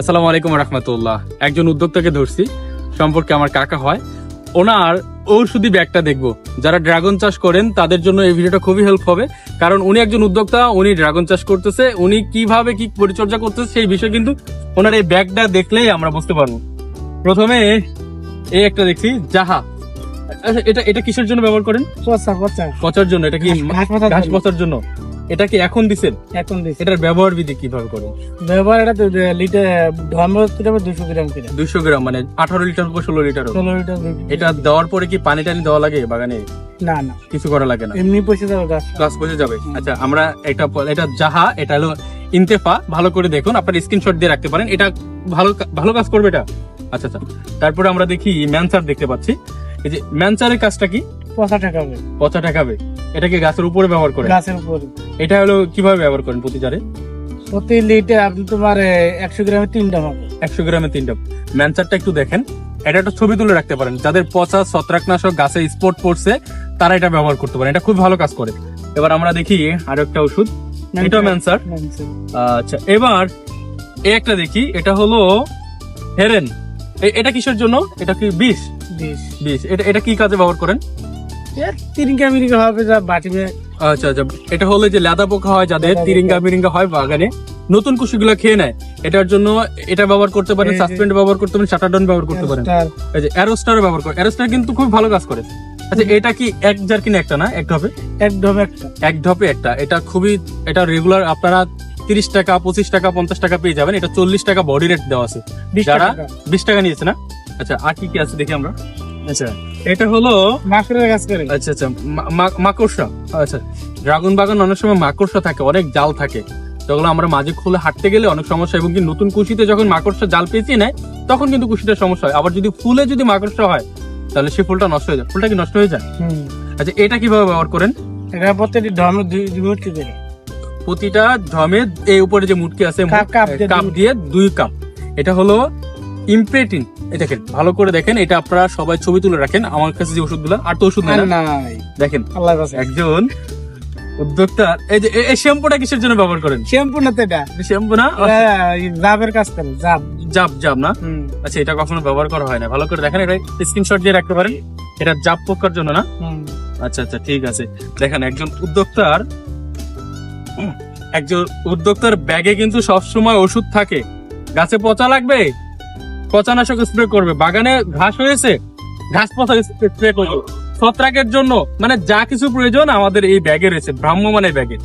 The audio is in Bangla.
আসসালামু আলাইকুম রহমতুল্লাহ। একজন উদ্যোক্তাকে ধরছি সম্পর্কে আমার কাকা হয়। ওনার ঔষধি ব্যাগটা দেখব। যারা ড্রাগন চাষ করেন তাদের জন্য এই ভিডিওটা খুবই হেল্প হবে। কারণ উনি একজন উদ্যোক্তা উনি ড্রাগন চাষ করতেছে উনি কীভাবে কি পরিচর্যা করতেছে সেই বিষয় কিন্তু ওনার এই ব্যাগটা দেখলেই আমরা বুঝতে পারব। প্রথমে এই একটা দেখছি জাহা। আচ্ছা, এটা এটা কিসের জন্য ব্যবহার করেন? পচা পচা। পচার জন্য এটা কি ঘাস পচার জন্য। এটা কি এখন দিছেন? এখন দিছি। এটার ব্যবহার বিধি কীভাবে করেন? ব্যবহার এটা লিটার ধর্ম দুশো গ্রাম করে দুইশো গ্রাম মানে আঠারো লিটার বা ষোলো লিটার ষোলো লিটার এটা দেওয়ার পরে কি পানি টানি দেওয়া লাগে বাগানে? না না। কিছু করা লাগে না? এমনি পয়সা দেবো গাছ। ক্লাস বসে যাবে। আচ্ছা আমরা এটা এটা যাহা এটা হলো ইন্তেফা। ভালো করে দেখুন আপনার স্ক্রিনশট দিয়ে রাখতে পারেন। এটা ভালো ভালো কাজ করবে এটা? আচ্ছা আচ্ছা। তারপরে আমরা দেখি ম্যানসার দেখতে পাচ্ছি। এই যে ম্যানসারের কাজটা কি? পচা টাকা হবে পচা ঠেকাবে। এটা কি গাছের উপরে ব্যবহার করে গাছের উপরে। এটা হলো কীভাবে ব্যবহার করেন প্রতি চারে প্রতি লিটার আপনি তোমার একশো গ্রামে তিনটা হবে। একশো গ্রামে তিনটা। ম্যানসারটা একটু দেখেন। এটা একটা ছবি তুলে রাখতে পারেন। যাদের পচা ছত্রাকনাশক গাছে স্পট পড়ছে তারা এটা ব্যবহার করতে পারেন। এটা খুব ভালো কাজ করে। এবার আমরা দেখি আরও একটা ওষুধ। এটা ম্যানসার আচ্ছা এবার এই একটা দেখি। এটা হলো হেরেন। এটা কিসের জন্য? এটা কি বিষ। বিষ। এটা এটা কি কাজে ব্যবহার করেন? তিরিঙ্গা মিরিঙ্গা হবে যা বাটিবে। আচ্ছা আচ্ছা। এটা হলো যে লেদা পোকা হয় যাদের তিরিঙ্গা মিরিঙ্গা হয় বাগানে নতুন কুশিগুলো খেয়ে নেয়। এটার জন্য এটা ব্যবহার করতে পারেন সাসপেন্ড ব্যবহার করতে পারেন শাটারডন ব্যবহার করতে পারেন। তার এই যে অ্যারোস্টার ব্যবহার করে অ্যারোস্টার কিন্তু খুব ভালো কাজ করে। আচ্ছা এটা কি এক জার্কিন একটা না এক ঢপে? একদম একটা। এক ঢপে একটা। এটা খুবই এটা রেগুলার আপনারা তিরিশ টাকা পঁচিশ টাকা পঞ্চাশ টাকা পেয়ে যাবেন। এটা চল্লিশ টাকা বডি রেট দেওয়া আছে। যারা বিশ টাকা নিয়েছে না? আচ্ছা আর কি কি আছে দেখি আমরা? আচ্ছা। এটা হলো মাকড়ের করে। আচ্ছা আচ্ছা মাকড়সা। আচ্ছা ড্রাগন বাগান অনেক সময় মাকড়সা থাকে অনেক জাল থাকে। যেগুলো আমরা মাঝে খুলে হাঁটতে গেলে অনেক সমস্যা এবং কি নতুন কুশিতে যখন মাকড়সা জাল পেঁচিয়ে নেয় তখন কিন্তু সমস্যা হয়। আবার যদি ফুলে যদি মাকড়সা হয় তাহলে সেই ফুলটা নষ্ট হয়ে যায়। ফুলটা কি নষ্ট হয়ে যায়? আচ্ছা এটা কীভাবে ব্যবহার করেন? এটা প্রত্যেকটি ধর্ম দুই প্রতিটা ঢমে এই উপরে যে মুটকি আছে কাপ- দিয়ে দুই কাপ। এটা হলো ইমপ্রেটিন এই দেখেন ভালো করে দেখেন এটা আপনারা সবাই ছবি তুলে রাখেন। আমার কাছে যে ওষুধগুলো আর তো ওষুধ নাই না? নাই। দেখেন আল্লাহ একজন উদ্যোক্তা এই যে এই শ্যাম্পুটা কিসের জন্য ব্যবহার করেন? শ্যাম্পু না তো এটা? শ্যাম্পু না? এটা জাবের কাজ করে জাব। জাব জাব না? হুম। আচ্ছা এটা কখনো ব্যবহার করা হয় না। ভালো করে দেখেন এটা স্ক্রিনশট দিয়ে রাখতে পারেন। এটা জাব পোকার জন্য না? হুম। আচ্ছা আচ্ছা ঠিক আছে। দেখেন একজন উদ্যোক্তার একজন উদ্যোক্তার ব্যাগে কিন্তু সবসময় ওষুধ থাকে। গাছে পচা লাগবে? পচানাশক স্প্রে করবে। বাগানে ঘাস হয়েছে ঘাস পচা স্প্রে করবে। ছত্রাকের জন্য মানে যা কিছু প্রয়োজন আমাদের এই ব্যাগে রয়েছে ভ্রাম্যমানের ব্যাগে।